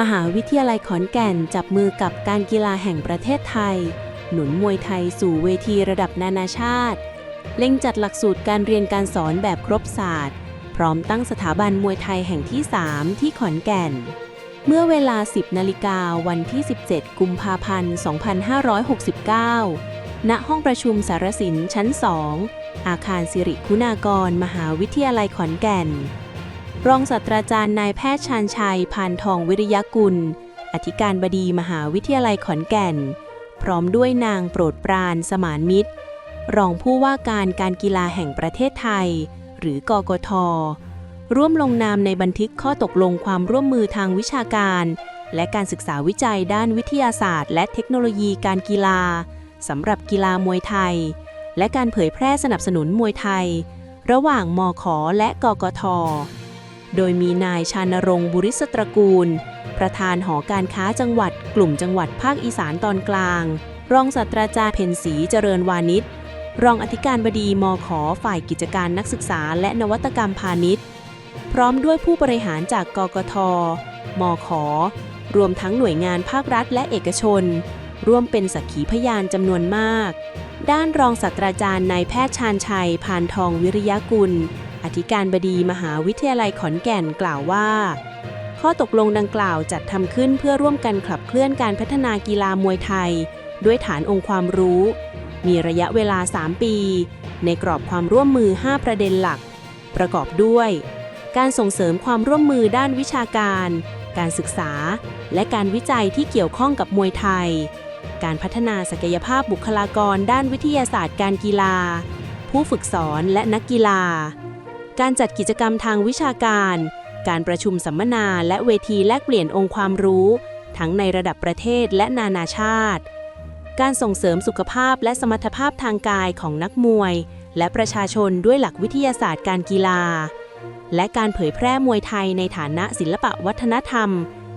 มหาวิทยาลัยขอนแก่นจับมือกับการกีฬาแห่งประเทศไทย หนุนมวยไทยสู่เวทีระดับนานาชาติ เล็งจัดหลักสูตรการเรียนการสอนแบบครบศาสตร์ พร้อมตั้งสถาบันมวยไทยแห่งที่ 3 ที่ขอนแก่น เมื่อเวลา 10 นาฬิกาวันที่ 17 กุมภาพันธ์ 2569 ณ ห้องประชุมสารสินชั้น 2 อาคารสิริคุณากร มหาวิทยาลัยขอนแก่น รองศาสตราจารย์นายแพทย์ชาญชัยพานทองวิริยกุล อธิการบดีมหาวิทยาลัยขอนแก่น พร้อมด้วยนางโปรดปรานสมานมิตร รองผู้ว่าการการกีฬาแห่งประเทศไทย หรือกกท ร่วมลงนามในบันทึกข้อตกลงความร่วมมือทางวิชาการ และการศึกษาวิจัยด้านวิทยาศาสตร์ และเทคโนโลยีการกีฬาสำหรับกีฬามวยไทย และการเผยแพร่สนับสนุนมวยไทย ระหว่างมขอและกกท โดยมีนายชานรงค์บุริสตระกูล ประธานหอการค้าจังหวัด กลุ่มจังหวัดภาคอีสานตอนกลาง รองศาสตราจารย์เพ็ญศรีเจริญวานิชรองอธิการบดีมขฝ่ายกิจการนักศึกษาและนวัตกรรมพาณิชย์ พร้อมด้วยผู้บริหารจากกกท มข รวมทั้งหน่วยงานภาครัฐและเอกชน ร่วมเป็นสักขีพยานจำนวนมาก ด้านรองศาสตราจารย์นายแพทย์ชาญชัย พานทองวิริยกุล อธิการบดีมหาวิทยาลัยขอนแก่นกล่าวว่า ข้อตกลงดังกล่าวจัดทำขึ้นเพื่อร่วมกันขับเคลื่อนการพัฒนากีฬามวยไทย ด้วยฐานองค์ความรู้ มีระยะเวลา 3 ปี ในกรอบความร่วมมือ 5 ประเด็นหลัก ประกอบด้วย การส่งเสริมความร่วมมือด้านวิชาการ การศึกษา และการวิจัยที่เกี่ยวข้องกับมวยไทย การพัฒนาศักยภาพบุคลากรด้านวิทยาศาสตร์การกีฬา ผู้ฝึกสอนและนักกีฬา การจัดกิจกรรมทางวิชาการ การประชุมสัมมนาและเวทีแลกเปลี่ยนองค์ความรู้ ทั้งในระดับประเทศและนานาชาติ การส่งเสริมสุขภาพและสมรรถภาพทางกายของนักมวย และประชาชนด้วยหลักวิทยาศาสตร์การกีฬา และการเผยแพร่มวยไทยในฐานะศิลปะวัฒนธรรม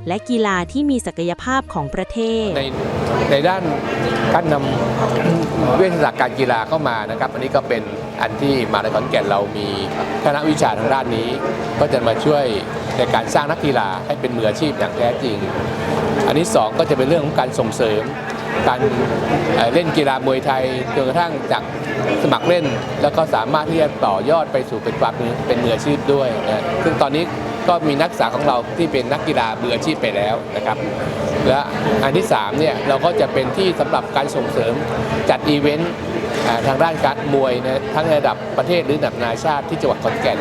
และกีฬาที่มีศักยภาพของประเทศ ในในด้านการนำเวชศาสตร์การกีฬาเข้ามานะครับ อันนี้ก็เป็น อันที่มหาลัยขอนแก่นเรามีคณะวิชาทางด้านนี้ ก็จะมาช่วยในการสร้างนักกีฬาให้เป็นมืออาชีพอย่างแท้จริง อันที่สองก็จะเป็นเรื่องของการส่งเสริม การเล่นกีฬามวยไทยจนกระทั่งจากสมัครเล่น แล้วก็สามารถที่จะต่อยอดไปสู่เป็นความเป็นมืออาชีพด้วยนะซึ่งตอนนี้ก็มีนักศึกษาของเราที่เป็นนักกีฬามืออาชีพไปแล้วนะครับ และอันที่3เนี่ยเราก็จะเป็นที่สำหรับการส่งเสริมจัดอีเวนต์ ทางด้านการมวยนะทั้งในระดับประเทศหรือระดับนานาชาติที่จังหวัดขอนแก่น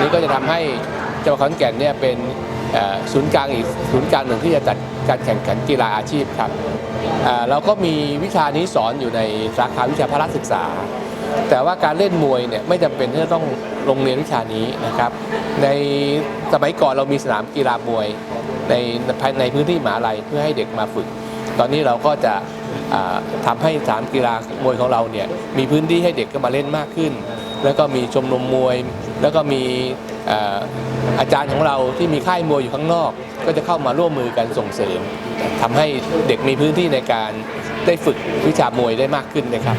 นี่ก็จะทำให้จังหวัดขอนแก่นเนี่ยเป็นศูนย์กลางอีกศูนย์กลางหนึ่งที่จะจัดการแข่งขันกีฬาอาชีพครับเราก็มีวิชานี้สอนอยู่ในสาขาวิชาพละศึกษา แต่ว่าการเล่นมวยเนี่ยไม่จำเป็นที่จะต้องลงเรียนวิชานี้นะครับ ในสมัยก่อนเรามีสนามกีฬามวยในภายในพื้นที่มหาลัยเพื่อให้เด็กมาฝึก ตอนนี้เราก็จะ ทำทำให้สนามกีฬามวยของเราเนี่ยมีพื้นที่ให้เด็กก็มาเล่นมากขึ้น แล้วก็มีชมรมมวย แล้วก็มีอาจารย์ของเราที่มีค่ายมวยอยู่ข้างนอก ก็จะเข้ามาร่วมมือกันส่งเสริมทำให้เด็กมีพื้นที่ในการได้ฝึกวิชามวยได้มากขึ้นนะครับ